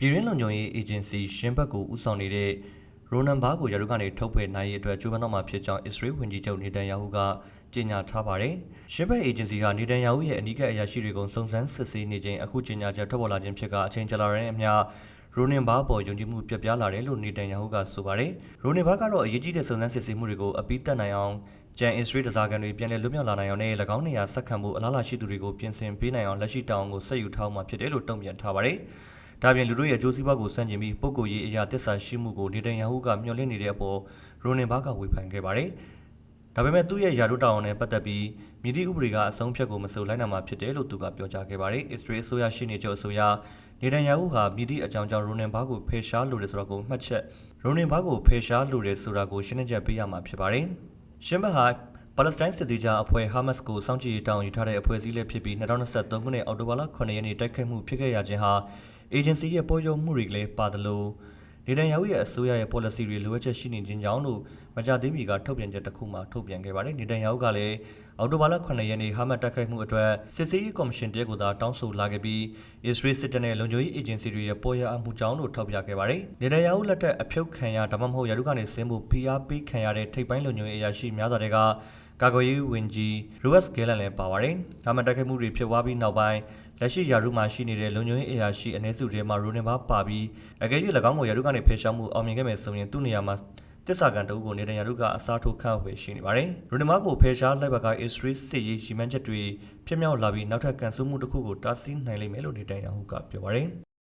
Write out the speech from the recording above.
ပြည်ရင်းလုံခြုံရေးအေဂျင်စီရှင်းဘက်ကိုဦးဆောင်နေတဲ့ရိုနန်ဘာကိုရာထူးကနေထုတ်ပယ်နိုင်ရေးအတွက်ကြိုးပမ်းတော့မှာဖြစ်ကြောင်းအစ္စရေးဝန်ကြီးချုပ်နေတန်ယာဟုကကြေညာထားပါတယ်။ရှင်းဘက်အေဂျင်စီကနေတန်ယာဟုရဲ့အနီးကပ်အရာရှိတွေကိုစုံစမ်းစစ်ဆေးနေချိန်အခုကြေညာချက်ထွက်ပေါ်လာခြင်းဖြစ်ကအချိန်ကြာလာတဲ့အမျှရိုနင်ဘာပေါ်ယုံကြည်မှုပြတ်ပြားလာတယ်လို့နေတန်ယာဟုကဆိုပါတယ်။ရိုနင်ဘာကတော့အရေးကြီးတဲ့စုံစမ်းစစ်ဆေးမှုတွေကိုအပိတက်နိုင်အောင်ကျန်အစ္စရေးဒဇာကန်တွေပြန်လည်လွတ်မြောက်လာနိုင်အောင်နဲ့၎င်းနေရာဆက်ခံမှုအလားအလာရှိသူတွေကိုပြင်ဆင်ပေးနိုင်အောင်လက်ရှိတောင်းကိုဆက်ယူထားမှဖြစ်တယ်လို့တုံ့ပြန်ထားပါတယ်။ ဒါပြင်လူတို့ရဲ့အကျိုးစီးပွားကိုစန့်ကျင်ပြီးပုဂ္ဂိုလ်ရေးအရာတစ္ဆာရှိမှုကိုနေတန်ယာဟုကမျှော်လင့်နေတဲ့အပေါ်ရိုနင်ဘာကဝေဖန်ခဲ့ပါတယ်။ဒါပေမဲ့သူ့ရဲ့ယာတို့တောင်းနဲ့ပတ်သက်ပြီးမြစ်သည့်ဥပဒေကအဆုံးဖြတ်ကိုမစိုးလိုက်နိုင်မှာဖြစ်တယ်လို့သူကပြောကြားခဲ့ပါတယ်။အစ္စရေးအစိုးရရှိနေချုပ်အစိုးရနေတန်ယာဟုဟာမြစ်သည့်အကြောင်းကြောင့်ရိုနင်ဘာကိုဖေရှားလိုတယ်ဆိုတာကိုမှတ်ချက်ရိုနင်ဘာကိုဖေရှားလိုတယ်ဆိုတာကိုရှင်းလင်းချက်ပေးရမှာဖြစ်ပါတယ်။ရှင်းဘက်ဟာပါလက်စတိုင်းစစ်သည်ကြားအဖွဲ့ဟာမတ်စ်ကိုစောင့်ကြည့်တောင်းယူထားတဲ့အဖွဲ့အစည်းလည်းဖြစ်ပြီး2023ခုနှစ်အောက်တိုဘာလ9ရက်နေ့တိုက်ခိုက်မှုဖြစ်ခဲ့ရခြင်းဟာအေဂျင်စီရဲ့ပေါ်ယုံမှုတွေလည်းပါသလိုနေတန်ယာဟုရဲ့အစိုးရရဲ့ policy တွေလိုအပ်ချက်ရှိနေခြင်းကြောင့်လို့မကြသေးမီကထုတ်ပြန်ချက်တစ်ခုမှထုတ်ပြန်ခဲ့ပါတယ်နေတန်ယာဟုကလည်းအောက်တိုဘာလ9ရက်နေ့ဟာမတ်တိုက်ခိုက်မှုအတွက်စစ်ဆေးရေးကော်မရှင်တရက်ကိုသာတောင်းဆိုလာခဲ့ပြီးအစ္စရေးစစ်တပ်နဲ့လုံခြုံရေးအေဂျင်စီတွေရဲ့ပေါ်ရအမှုကြောင့်လို့ထောက်ပြခဲ့ပါတယ်နေတန်ယာဟုလက်ထက်အဖြုတ်ခံရဒါမှမဟုတ်ရာထူးကနေဆင်းဖို့ဖိအားပေးခံရတဲ့ထိပ်ပိုင်းလုံခြုံရေးအရာရှိများစွာတွေကကာကွယ်ရေးဝန်ကြီးရူဝက်စ်ဂဲလန်လည်းပါပါတယ်။ဒါမှတိုက်ခိုက်မှုတွေဖြစ်ပွားပြီးနောက်ပိုင်း လက်ရှိယာရုမှာရှိနေတဲ့လုံခြုံရေးအရာရှိအ ਨੇ စုတွေမှာရိုနင်ဘာပါပြီးအကယ်၍၎င်းကိုယာရုကနေဖယ်ရှားမှုအောင်မြင်ခဲ့မယ်ဆိုရင်သူ့နေရာမှာတစ္ဆာကန်တအုပ်ကိုနေတဲ့ယာရုကအစားထိုးခန့်ဝေရှိနေပါတယ်။ရိုနင်ဘာကိုဖယ်ရှားလိုက်ပါကအစ္စရေးစစ်ရေးရှီမန်းချက်တွေဖြစ်မြောက်လာပြီးနောက်ထပ်ကန်ဆယ်မှုတစ်ခုကိုတားဆီးနိုင်လိမ့်မယ်လို့နေတန်ယာဟုကပြောပါတယ်။